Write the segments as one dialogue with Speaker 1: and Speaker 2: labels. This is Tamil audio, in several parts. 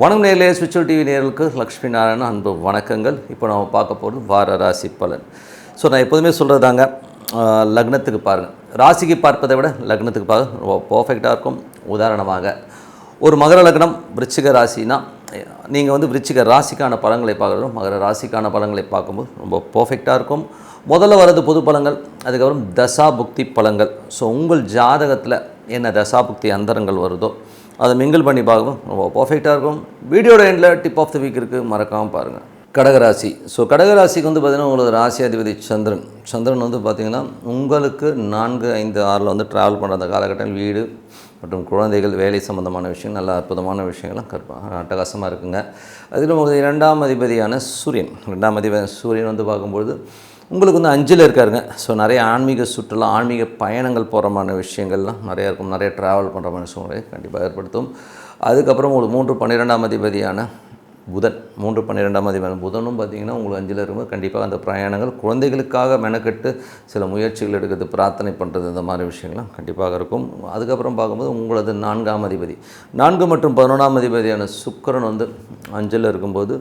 Speaker 1: வணக்கம் நேரிலே ஸ்பிரிச்சுவல் டிவி நேர்களுக்கு லக்ஷ்மி நாராயணன் அன்பு வணக்கங்கள். இப்போ நம்ம பார்க்க போகிறது வார ராசி பலன். ஸோ நான் எப்போதுமே சொல்கிறது தாங்க லக்னத்துக்கு பாருங்கள் ராசிக்கு பார்ப்பதை விட லக்னத்துக்கு பார்க்க ரொம்ப பர்ஃபெக்டாக இருக்கும். உதாரணமாக ஒரு மகர லக்னம் விருச்சிக ராசினா நீங்கள் வந்து விருச்சிக ராசிக்கான பலன்களை பார்க்குறோம் மகர ராசிக்கான பலன்களை பார்க்கும்போது ரொம்ப பர்ஃபெக்டாக இருக்கும். முதல்ல வர்றது பொது பலங்கள் அதுக்கப்புறம் தசாபுக்தி பழங்கள். பலங்கள் ஸோ உங்கள் ஜாதகத்தில் என்ன தசாபுக்தி அந்தரங்கள் வருதோ அதை மிங்கிள் பண்ணி பார்க்கவும் ரொம்ப பர்ஃபெக்டாக இருக்கும். வீடியோட எண்டில் டிப் ஆஃப் த வீக் இருக்குது மறக்காமல் பாருங்கள் கடகராசி. ஸோ கடகராசிக்கு வந்து பார்த்திங்கன்னா உங்களோட ராசி அதிபதி சந்திரன். சந்திரன் வந்து பார்த்திங்கன்னா உங்களுக்கு நான்கு ஐந்து ஆறில் வந்து ட்ராவல் பண்ணுற அந்த காலகட்டத்தில் வீடு மற்றும் குழந்தைகள் வேலை சம்பந்தமான விஷயம் நல்ல அற்புதமான விஷயங்கள்லாம் கற்ப அட்டகாசமாக இருக்குங்க. அதில் உங்களுக்கு இரண்டாம் அதிபதியான சூரியன். ரெண்டாம் அதிபதியான சூரியன் வந்து பார்க்கும்பொழுது உங்களுக்கு வந்து அஞ்சில் இருக்காருங்க. ஸோ நிறைய ஆன்மீக சுற்றுலா ஆன்மீக பயணங்கள் போகிறமான விஷயங்கள்லாம் நிறையா இருக்கும். நிறைய ட்ராவல் பண்ணுற மாதிரி சூழ்நிலை கண்டிப்பாக ஏற்படுத்தும். அதுக்கப்புறம் உங்களுக்கு மூன்று பன்னிரெண்டாம் அதிபதியான புதன். மூன்று பன்னிரெண்டாம் அதிபதியான புதனும் பார்த்திங்கன்னா உங்களுக்கு அஞ்சில் இருக்கும்போது கண்டிப்பாக அந்த பிரயாணங்கள் குழந்தைகளுக்காக மெனக்கெட்டு சில முயற்சிகள் எடுக்கிறது பிரார்த்தனை பண்ணுறது இந்த மாதிரி விஷயங்கள்லாம் கண்டிப்பாக இருக்கும். அதுக்கப்புறம் பார்க்கும்போது உங்களது நான்காம் அதிபதி. நான்கு மற்றும் பதினொன்றாம் அதிபதியான சுக்கரன் வந்து அஞ்சில் இருக்கும்போது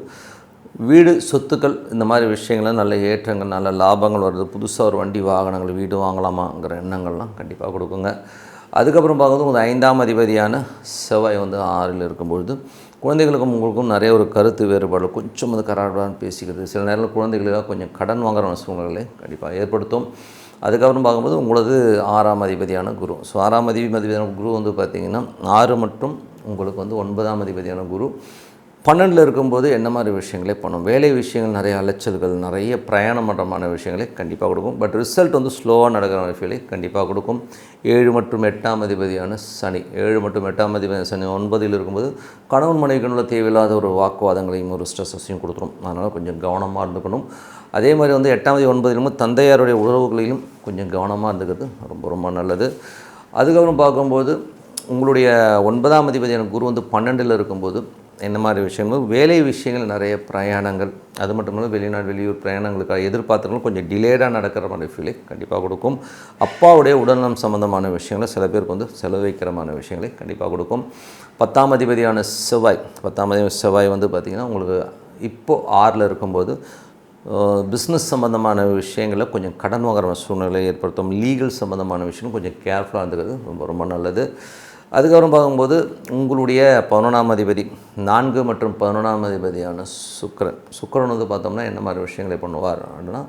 Speaker 1: வீடு சொத்துக்கள் இந்த மாதிரி விஷயங்கள்லாம் நல்ல ஏற்றங்கள் நல்ல லாபங்கள் வருது. புதுசாக ஒரு வண்டி வாகனங்கள் வீடு வாங்கலாமாங்கிற எண்ணங்கள்லாம் கண்டிப்பாக கொடுக்குங்க. அதுக்கப்புறம் பார்க்கும்போது உங்கள் ஐந்தாம் அதிபதியான செவ்வாய் வந்து ஆறில் இருக்கும்பொழுது குழந்தைகளுக்கும் உங்களுக்கும் நிறைய ஒரு கருத்து வேறுபாடு கொஞ்சம் வந்து கராடான்னு பேசிக்கிறது. சில நேரத்தில் குழந்தைகளுக்காக கொஞ்சம் கடன் வாங்குற சூழ்நிலை கண்டிப்பாக ஏற்படுத்தும். அதுக்கப்புறம் பார்க்கும்போது உங்களது ஆறாம் அதிபதியான குரு. ஸோ ஆறாம் அதிபதி அதிபதியான குரு வந்து பார்த்திங்கன்னா ஆறு மற்றும் உங்களுக்கு வந்து ஒன்பதாம் அதிபதியான குரு. பன்னெண்டில் இருக்கும்போது என்ன மாதிரி விஷயங்களே பண்ணும்? வேலை விஷயங்கள் நிறைய அலைச்சல்கள் நிறைய பிரயாணம் பண்ணுறமான விஷயங்களை கண்டிப்பாக கொடுக்கும். பட் ரிசல்ட் வந்து ஸ்லோவாக நடக்கிற விஷயங்களை கண்டிப்பாக கொடுக்கும். ஏழு மற்றும் எட்டாம் அதிபதியான சனி. ஏழு மற்றும் எட்டாம் அதிபதியான சனி ஒன்பதில் இருக்கும்போது கணவன் மனைவிக்குள்ள தேவையில்லாத ஒரு வாக்குவாதங்களையும் ஒரு ஸ்ட்ரெஸ்ஸையும் கொடுத்துரும். அதனால் கொஞ்சம் கவனமாக இருந்துக்கணும். அதே மாதிரி வந்து எட்டாம் தேதி ஒன்பதிலும் தந்தையாருடைய உறவுகளிலும் கொஞ்சம் கவனமாக இருந்துக்கிறது ரொம்ப ரொம்ப நல்லது. அதுக்கப்புறம் பார்க்கும்போது உங்களுடைய ஒன்பதாம் அதிபதியான குரு வந்து பன்னெண்டில் இருக்கும்போது என்ன மாதிரி விஷயங்கள்? வேலை விஷயங்கள் நிறைய பிரயாணங்கள். அது மட்டும் இல்லாமல் வெளிநாடு வெளியூர் பிரயாணங்களுக்காக எதிர்பார்த்தவங்களும் கொஞ்சம் டிலேடாக நடக்கிற மாதிரி ஃபீலை கண்டிப்பாக கொடுக்கும். அப்பாவுடைய உடல்நலம் சம்மந்தமான விஷயங்களை சில பேருக்கு வந்து செலவழிக்கிறமான விஷயங்களை கண்டிப்பாக கொடுக்கும். பத்தாம் அதிபதியான செவ்வாய். பத்தாம் அதிபதி செவ்வாய் வந்து பார்த்திங்கன்னா உங்களுக்கு இப்போது ஆறில் இருக்கும்போது பிஸ்னஸ் சம்மந்தமான விஷயங்களை கொஞ்சம் கடன் வாங்குற சூழ்நிலை ஏற்படுத்தும். லீகல் சம்மந்தமான விஷயம் கொஞ்சம் கேர்ஃபுல்லாக இருந்துக்கிறது ரொம்ப ரொம்ப நல்லது. அதுக்கப்புறம் பார்க்கும்போது உங்களுடைய பதினொன்றாம் அதிபதி நான்கு மற்றும் பதினொன்றாம் அதிபதியான சுக்கரன். சுக்கரன் வந்து பார்த்தோம்னா என்ன மாதிரி விஷயங்களை பண்ணுவார் அப்படின்னா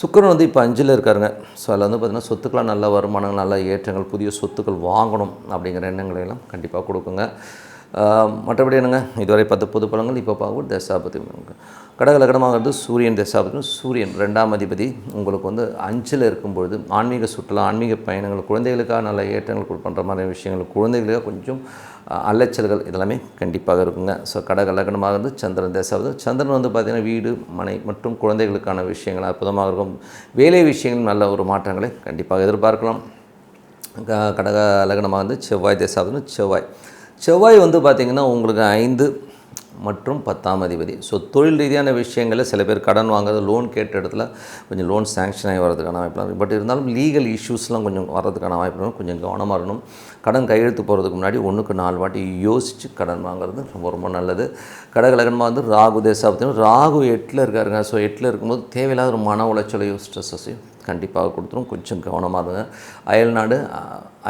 Speaker 1: சுக்கரன் வந்து இப்போ அஞ்சில் இருக்காருங்க. ஸோ அதில் வந்து பார்த்திங்கன்னா சொத்துக்களாக நல்ல வருமானங்கள் நல்ல ஏற்றங்கள் புதிய சொத்துக்கள் வாங்கணும் அப்படிங்கிற எண்ணங்களை எல்லாம் கண்டிப்பாக கொடுக்குங்க. மற்றபடி என்னங்க? இதுவரை பத்து பொது பலங்கள் இப்போ பார்க்கும்போது தசாபதி கடக லக்னமாகிறது சூரியன் தசாபதி சூரியன் ரெண்டாம் அதிபதி. உங்களுக்கு வந்து அஞ்சில் இருக்கும்பொழுது ஆன்மீக சுற்றுலா ஆன்மீக பயணங்கள் குழந்தைகளுக்காக நல்ல ஏற்றங்கள் பண்ணுற மாதிரி விஷயங்கள் குழந்தைகளுக்காக கொஞ்சம் அலைச்சல்கள் இதெல்லாமே கண்டிப்பாக இருக்குங்க. ஸோ கடக லக்னமாக இருந்து சந்திரன் தசாவது சந்திரன் வந்து பார்த்திங்கன்னா வீடு மனை மற்றும் குழந்தைகளுக்கான விஷயங்கள் அற்புதமாக இருக்கும். வேலை விஷயங்கள் நல்ல ஒரு மாற்றங்களை கண்டிப்பாக எதிர்பார்க்கலாம். கடக லக்னமாக வந்து செவ்வாய் தசாவது செவ்வாய். செவ்வாய் வந்து பார்த்திங்கன்னா உங்களுக்கு ஐந்து மற்றும் பத்தாம் அதிபதி. ஸோ தொழில் ரீதியான விஷயங்களில் சில பேர் கடன் வாங்குறது லோன் கேட்ட இடத்துல கொஞ்சம் லோன் சேங்ஷன் ஆகி வரதுக்கான வாய்ப்பு இருக்குது பட் இருந்தாலும் லீகல் இஷ்யூஸ்லாம் கொஞ்சம் வரதுக்கான வாய்ப்பு கொஞ்சம் கவனமாக இருக்கணும். கடன் கையெழுத்து போகிறதுக்கு முன்னாடி ஒன்றுக்கு நாலு வாட்டி யோசித்து கடன் வாங்குறது ரொம்ப ரொம்ப நல்லது. கடகலகனமாக வந்து ராகு தேசாபத்தியும் ராகு எட்டில் இருக்காருங்க. ஸோ எட்டில் இருக்கும்போது தேவையில்லாத ஒரு மன உளைச்சலையும் ஸ்ட்ரெஸ்ஸையும் கண்டிப்பாக கொடுத்துரும். கொஞ்சம் கவனமாக இருங்க. அயல்நாடு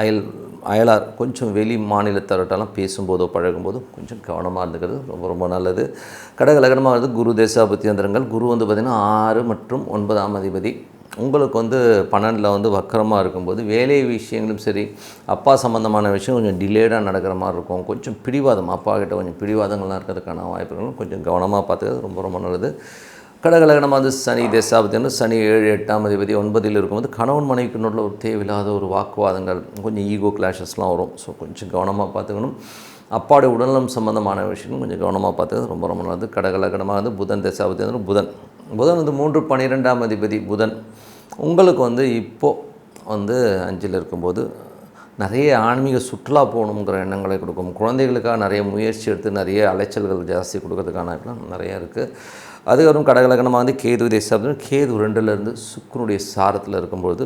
Speaker 1: அயல் அயலார் கொஞ்சம் வெளி மாநிலத்தவர்கிட்டலாம் பேசும்போதோ பழகும்போதோ கொஞ்சம் கவனமாக இருந்துக்கிறது ரொம்ப ரொம்ப நல்லது. கடகலகனமாக இருந்தது குரு தேசாபத்தியந்திரங்கள் குரு வந்து பார்த்திங்கன்னா ஆறு மற்றும் ஒன்பதாம் அதிபதி. உங்களுக்கு வந்து பன்னெண்டில் வந்து வக்கரமாக இருக்கும்போது வேலை விஷயங்களும் சரி அப்பா சம்மந்தமான விஷயம் கொஞ்சம் டிலேடாக நடக்கிற மாதிரி இருக்கும். கொஞ்சம் பிடிவாதம் அப்பா கிட்ட கொஞ்சம் பிடிவாதங்கள்லாம் இருக்கிறதுக்கான வாய்ப்புகளும் கொஞ்சம் கவனமாக பார்த்துக்கிறது ரொம்ப ரொம்ப நல்லது. கடகலகனமாக வந்து சனி தேசாபத்தின்னு சனி ஏழு எட்டாம் அதிபதி ஒன்பதில் இருக்கும்போது கணவன் மனைவிக்கு நடுவில் ஒரு தேவையில்லாத ஒரு வாக்குவாதங்கள் கொஞ்சம் ஈகோ கிளாஷஸ்லாம் வரும். ஸோ கொஞ்சம் கவனமாக பார்த்துக்கணும். அப்பாவுடைய உடல்நலம் சம்மந்தமான விஷயம் கொஞ்சம் கவனமாக பார்த்துக்கிறது ரொம்ப ரொம்ப நல்லது. கடகலகணமாக வந்து புதன் தேசாபத்தி வந்து புதன். புதன் வந்து மூன்று பன்னிரெண்டாம் அதிபதி புதன். உங்களுக்கு வந்து இப்போது வந்து அஞ்சில் இருக்கும்போது நிறைய ஆன்மீக சுற்றுலா போகணுங்கிற எண்ணங்களை கொடுக்கும். குழந்தைகளுக்காக நிறைய முயற்சி எடுத்து நிறைய அலைச்சல்கள் ஜாஸ்தி கொடுக்கறதுக்கான நிறையா இருக்குது அதுக்கப்புறம் கடகலக்கணமாக வந்து கேது தேசம் கேது ரெண்டுலேருந்து சுக்கரனுடைய சாரத்தில் இருக்கும்பொழுது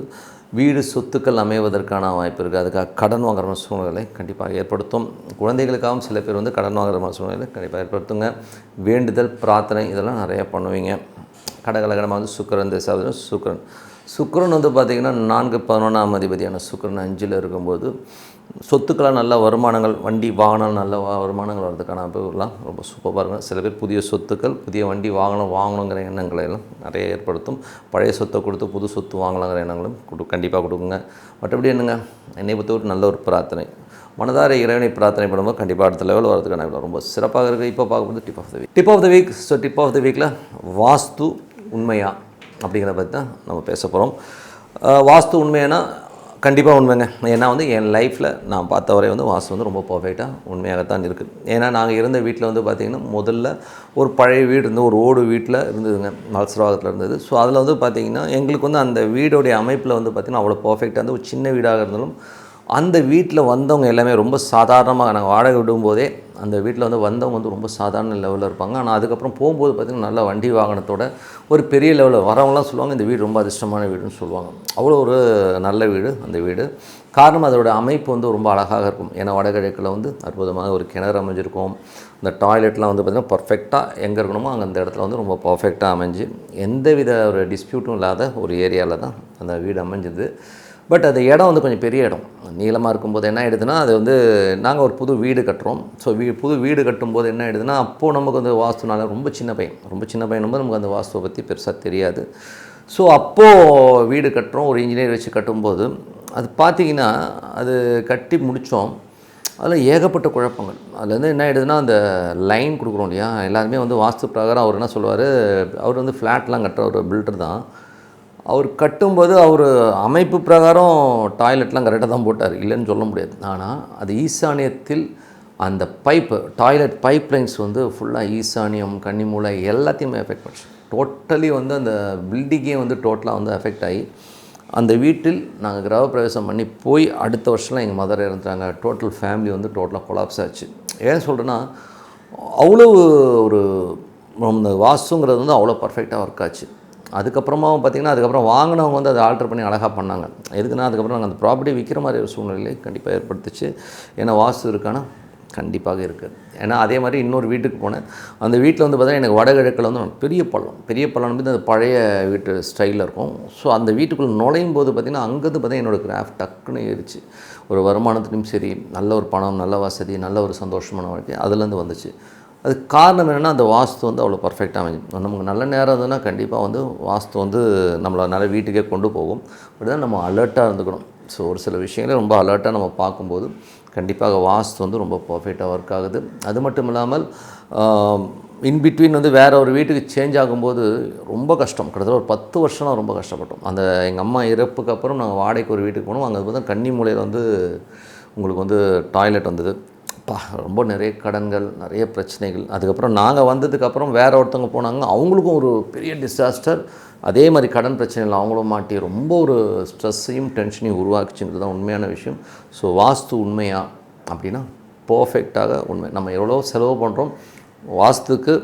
Speaker 1: வீடு சொத்துக்கள் அமைவதற்கான வாய்ப்பு இருக்குது அதுக்காக கடன் வாங்குற சூழ்நிலை கண்டிப்பாக ஏற்படுத்தும். குழந்தைகளுக்காகவும் சில பேர் வந்து கடன் வாங்குற சூழ்நிலை கண்டிப்பாக ஏற்படுத்துங்க. வேண்டுதல் பிரார்த்தனை இதெல்லாம் நிறையா பண்ணுவீங்க. கடகலகணமாக வந்து சுக்கரன் திசாவது சுக்கரன். சுக்கரன் வந்து பார்த்திங்கன்னா நான்கு பதினொன்றாம் அதிபதியான சுக்கரன் அஞ்சில் இருக்கும்போது சொத்துக்களாக நல்ல வருமானங்கள் வண்டி வாகனம் நல்ல வருமானங்கள் வர்றதுக்கான அமைப்புகள்லாம் ரொம்ப சூப்பராக இருக்கும். சில பேர் புதிய சொத்துக்கள் புதிய வண்டி வாங்கணும் வாங்கணுங்கிற எண்ணங்களை எல்லாம் நிறைய ஏற்படுத்தும். பழைய சொத்தை கொடுத்து புது சொத்து வாங்கலாங்கிற எண்ணங்களும் கொடு கண்டிப்பாக கொடுக்குங்க. மற்றபடி என்னங்க? என்னை பொறுத்தவரை நல்ல ஒரு பிரார்த்தனை. மனதார இறைவனை பிரார்த்தனை பண்ணும்போது கண்டிப்பாக அடுத்த லெவல் வரதுக்கான ரொம்ப சிறப்பாக இருக்குது இப்போ பார்க்கும்போது tip of the week tip of the week so tip of the வீக்கில் வாஸ்து உண்மையா அப்படிங்கிறத பற்றி தான் நம்ம பேச போகிறோம் வாஸ்து உண்மையானா கண்டிப்பாக உண்மைங்க. ஏன்னா வந்து என் லைஃப்பில் நான் பார்த்த வரை வந்து வாசம் வந்து ரொம்ப பர்ஃபெக்டாக உண்மையாகத்தான் இருக்குது ஏன்னா நாங்கள் இருந்த வீட்டில் வந்து பார்த்திங்கன்னா முதல்ல ஒரு பழைய வீடு இருந்து ஒரு ஓடு வீட்டில் இருந்ததுங்க. மல்சராகத்தில் இருந்தது. ஸோ அதில் வந்து பார்த்திங்கன்னா எங்களுக்கு வந்து அந்த வீடோடைய அமைப்பில் வந்து பார்த்திங்கன்னா அவ்வளோ பர்ஃபெக்டாக இருந்து ஒரு சின்ன வீடாக இருந்தாலும் அந்த வீட்டில் வந்தவங்க எல்லாமே ரொம்ப சாதாரணமாக நாங்கள் வாடகை விடும்போதே அந்த வீட்டில் வந்து வந்தவங்க வந்து ரொம்ப சாதாரண லெவலில் இருப்பாங்க. ஆனால் அதுக்கப்புறம் போகும்போது பார்த்திங்கன்னா நல்ல வண்டி வாகனத்தோட ஒரு பெரிய லெவலில் வரவங்களாம் சொல்லுவாங்க இந்த வீடு ரொம்ப அதிர்ஷ்டமான வீடுன்னு சொல்லுவாங்க. அவ்வளோ ஒரு நல்ல வீடு அந்த வீடு. காரணம் அதோட அமைப்பு வந்து ரொம்ப அழகாக இருக்கும். ஏன்னா வடகிழக்கில் வந்து அற்புதமாக ஒரு கிணறு அமைஞ்சிருக்கும். இந்த டாய்லெட்லாம் வந்து பார்த்திங்கன்னா பர்ஃபெக்டாக எங்கே இருக்கணுமோ அங்கே அந்த இடத்துல வந்து ரொம்ப பர்ஃபெக்டாக அமைஞ்சு எந்த வித ஒரு டிஸ்பியூட்டும் இல்லாத ஒரு ஏரியாவில் தான் அந்த வீடு அமைஞ்சிது. பட் அது இடம் வந்து கொஞ்சம் பெரிய இடம். நீளமாக இருக்கும்போது என்ன ஆகிடுதுன்னா அது வந்து நாங்கள் ஒரு புது வீடு கட்டுறோம். ஸோ வீ புது வீடு கட்டும்போது என்ன ஆகிடுதுன்னா அப்போது நமக்கு வந்து வாஸ்துனால ரொம்ப சின்ன பையன். ரொம்ப சின்ன பையனும்போது போது நமக்கு அந்த வாஸ்துவை பற்றி பெருசாக தெரியாது. ஸோ அப்போது வீடு கட்டுறோம் ஒரு இன்ஜினியர் வச்சு கட்டும்போது. அது பார்த்திங்கன்னா அது கட்டி முடித்தோம் அதில் ஏகப்பட்ட குழப்பங்கள். அதில் வந்து என்ன ஆகிடுதுன்னா அந்த லைன் கொடுக்குறோம் இல்லையா? எல்லாருமே வந்து வாஸ்து பிரகாரம் அவர் என்ன சொல்லுவார்? அவர் வந்து ஃப்ளாட்லாம் கட்டுற ஒரு பில்டர் தான். அவர் கட்டும்போது அவர் அமைப்பு பிரகாரம் டாய்லெட்லாம் கரெக்டாக தான் போட்டார். இல்லைன்னு சொல்ல முடியாது. ஆனால் அது ஈசானியத்தில் அந்த பைப்பு டாய்லெட் பைப் லைன்ஸ் வந்து ஃபுல்லாக ஈசானியம் கன்னிமூலை எல்லாத்தையுமே எஃபெக்ட் பண்ணுச்சு டோட்டலி வந்து அந்த பில்டிங்கே வந்து டோட்டலாக வந்து எஃபெக்ட் ஆகி அந்த வீட்டில் நாங்கள் கிரகப்பிரவேசம் பண்ணி போய் அடுத்த வருஷம்லாம் எங்கள் மதர் இறந்துட்டாங்க. டோட்டல் ஃபேமிலி வந்து டோட்டலாக கொலாப்ஸ் ஆச்சு. ஏன் சொல்கிறேன்னா அவ்வளோ ஒரு இந்த வாஸ்துங்கிறது வந்து அவ்வளோ பர்ஃபெக்டாக ஒர்க் ஆச்சு. அதுக்கப்புறமாவும் பார்த்திங்கன்னா அதுக்கப்புறம் வாங்கினவங்க வந்து அதை ஆல்டர் பண்ணி அழகாக பண்ணாங்க. எதுக்குன்னா அதுக்கப்புறம் நாங்கள் அந்த ப்ராப்பர்ட்டி விற்கிற மாதிரி ஒரு சூழ்நிலை கண்டிப்பாக ஏற்படுத்துச்சு. ஏன்னா வாஸ்து இருக்கானா? கண்டிப்பாக இருக்குது ஏன்னா அதே மாதிரி இன்னொரு வீட்டுக்கு போனேன். அந்த வீட்டில் வந்து பார்த்தீங்கன்னா எனக்கு வடகிழக்கில் வந்து பெரிய பள்ளம். பெரிய பள்ளம் வந்து அந்த பழைய வீட்டு ஸ்டைலில் இருக்கும். ஸோ அந்த வீட்டுக்குள்ளே நுழையும் போது பார்த்திங்கன்னா அங்கேருந்து பார்த்தீங்கன்னா என்னோடய கிராஃப்ட் டக்குன்னு ஏறிச்சு. ஒரு வருமானத்துலையும் சரி நல்ல ஒரு பணம் நல்ல வசதி நல்ல ஒரு சந்தோஷமான வாழ்க்கை அதுலேருந்து வந்துச்சு. அதுக்கு காரணம் என்னென்னா அந்த வாஸ்து வந்து அவ்வளோ பர்ஃபெக்டாக அமைஞ்சு நமக்கு நல்ல நேரம் இருந்ததுன்னா கண்டிப்பாக வந்து வாஸ்து வந்து நம்மளை நல்ல வீட்டுக்கே கொண்டு போகும். அப்படிதான் தான் நம்ம அலர்ட்டாக இருந்துக்கணும். ஸோ ஒரு சில விஷயங்களே ரொம்ப அலர்ட்டாக நம்ம பார்க்கும்போது கண்டிப்பாக வாஸ்து வந்து ரொம்ப பர்ஃபெக்டாக ஒர்க் ஆகுது. அது மட்டும் இல்லாமல் இன் பிட்வீன் வந்து வேறு ஒரு வீட்டுக்கு சேஞ்ச் ஆகும்போது ரொம்ப கஷ்டம். கிட்டத்தட்ட ஒரு பத்து வருஷம் ரொம்ப கஷ்டப்பட்டோம். அந்த எங்கள் அம்மா இறப்புக்கு அப்புறம் நாங்கள் வாடகைக்கு ஒரு வீட்டுக்கு போனோம். அங்கே பார்த்தா கன்னி மூலையில் வந்து உங்களுக்கு வந்து டாய்லெட் வந்தது. அப்பா ரொம்ப நிறைய கடன்கள் நிறைய பிரச்சனைகள். அதுக்கப்புறம் நாங்கள் வந்ததுக்கப்புறம் வேற ஒருத்தவங்க போனாங்க. அவங்களுக்கும் ஒரு பெரிய டிசாஸ்டர் அதே மாதிரி கடன் பிரச்சனைகள் அவங்களும் மாட்டி ரொம்ப ஒரு ஸ்ட்ரெஸ்ஸையும் டென்ஷனையும் உருவாக்குச்சுங்கிறது தான் உண்மையான விஷயம். ஸோ வாஸ்து உண்மையா அப்படின்னா பர்ஃபெக்டாக உண்மை. நம்ம எவ்வளோ செலவு பண்ணுறோம் வாஸ்துக்கு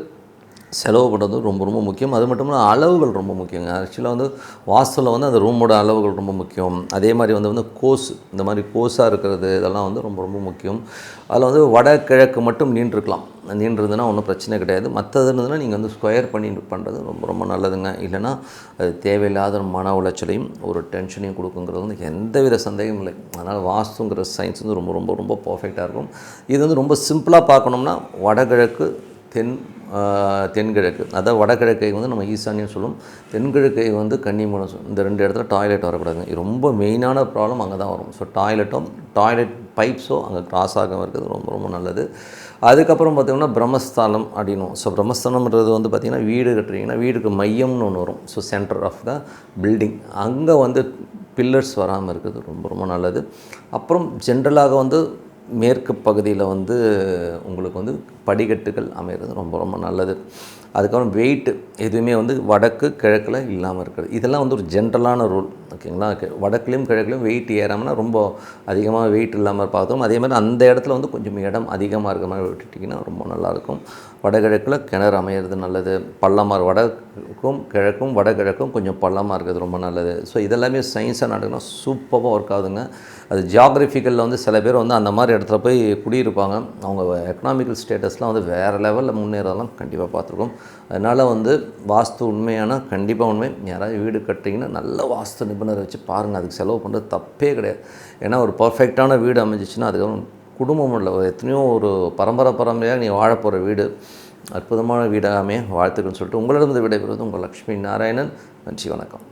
Speaker 1: செலவு பண்ணுறது ரொம்ப ரொம்ப முக்கியம். அது மட்டும் இல்லாமல் அளவுகள் ரொம்ப முக்கியங்க. ஆக்சுவலாக வந்து வாஸ்துவில் வந்து அந்த ரூமோட அளவுகள் ரொம்ப முக்கியம். அதே மாதிரி வந்து வந்து கோஸ் இந்த மாதிரி கோஸாக இருக்கிறது இதெல்லாம் வந்து ரொம்ப ரொம்ப முக்கியம். அதில் வந்து வடகிழக்கு மட்டும் நீண்டிருக்கலாம். நீண்டிருந்ததுன்னா ஒன்றும் பிரச்சனை கிடையாது. மற்றது இருந்ததுன்னா நீங்கள் வந்து ஸ்கொயர் பண்ணி பண்ணுறது ரொம்ப ரொம்ப நல்லதுங்க. இல்லைன்னா அது தேவையில்லாத ஒரு மன உளைச்சலையும் ஒரு டென்ஷனையும் கொடுக்குங்கிறது வந்து எந்தவித சந்தேகமும் இல்லை. அதனால் வாஸ்துங்கிற சயின்ஸ் வந்து ரொம்ப ரொம்ப ரொம்ப பர்ஃபெக்டாக இருக்கும். இது வந்து ரொம்ப சிம்பிளாக பார்க்கணும்னா வடகிழக்கு தென் தென்கிழக்கு. அதாவது வடகிழக்கை வந்து நம்ம ஈசானியம் சொல்லும். தென்கிழக்கை வந்து கன்னிமூலம் சொல்லும் இந்த ரெண்டு இடத்துல டாய்லெட் வரக்கூடாது. ரொம்ப மெயினான ப்ராப்ளம் அங்கே தான் வரும். ஸோ டாய்லெட்டும் டாய்லெட் பைப்ஸோ அங்கே கிராஸ் ஆகாமல் இருக்கிறது ரொம்ப ரொம்ப நல்லது. அதுக்கப்புறம் பார்த்திங்கன்னா பிரம்மஸ்தானம் அப்படின்னும் ஸோ பிரம்மஸ்தானம்ன்றது வந்து பார்த்திங்கன்னா வீடு கட்டுறீங்கன்னா வீடுக்கு மையம்னு ஒன்று வரும். So centre of the building அங்கே வந்து பில்லர்ஸ் வராமல் இருக்கிறது ரொம்ப ரொம்ப நல்லது. அப்புறம் ஜென்ரலாக வந்து மேற்கு பகுதியில் வந்து உங்களுக்கு வந்து படிக்கட்டுகள் அமைகிறது. ரொம்ப ரொம்ப நல்லது. அதுக்கப்புறம் வெயிட்டு எதுவுமே வந்து வடக்கு கிழக்கில் இல்லாமல் இருக்கிறது. இதெல்லாம் வந்து ஒரு ஜென்ரலான ரூல் ஓகேங்களா? வடக்குலையும் கிழக்குலையும் வெயிட் ஏறாமல்னா ரொம்ப அதிகமாக வெயிட் இல்லாமல் பார்த்தோம். அதே மாதிரி அந்த இடத்துல வந்து கொஞ்சம் இடம் அதிகமாக இருக்கிற மாதிரி விட்டுட்டிங்கன்னா ரொம்ப நல்லாயிருக்கும். வடகிழக்கில் கிணறு அமையிறது நல்லது. பள்ளமாக வடக்கும் கிழக்கும் வடகிழக்கும் கொஞ்சம் பள்ளமாக இருக்கிறது ரொம்ப நல்லது. ஸோ இதெல்லாமே சயின்ஸாக நடக்கணும் சூப்பராக ஒர்க் ஆகுதுங்க. அது ஜியாகிரபிக்கலில் வந்து சில பேர் வந்து அந்த மாதிரி இடத்துல போய் குடியிருப்பாங்க. அவங்க எக்கனாமிக்கல் ஸ்டேட்டஸ்லாம் வந்து வேறு லெவலில் முன்னேறதெல்லாம் கண்டிப்பாக பார்த்துருக்கோம். அதனால் வந்து வாஸ்து உண்மையான கண்டிப்பாக உண்மை. யாராவது வீடு கட்டுறீங்கன்னா நல்ல வாஸ்து நிபுணர் entrepreneur வச்சு பாருங்கள் அதுக்கு செலவு பண்ணுறது தப்பே கிடையாது. ஏன்னா ஒரு பர்ஃபெக்டான வீடு அமைஞ்சிச்சுன்னா அதுக்கப்புறம் குடும்பம் இல்லை எத்தனையோ ஒரு பரம்பரை பரம்பரையாக நீ வாழ போகிற வீடு அற்புதமான வீடாகவே வாழ்த்துக்கன்னு சொல்லிட்டு உங்களிடம் உங்களிடமிருந்து விடைபெறுவது உங்கள் லக்ஷ்மி நாராயணன். நன்றி வணக்கம்.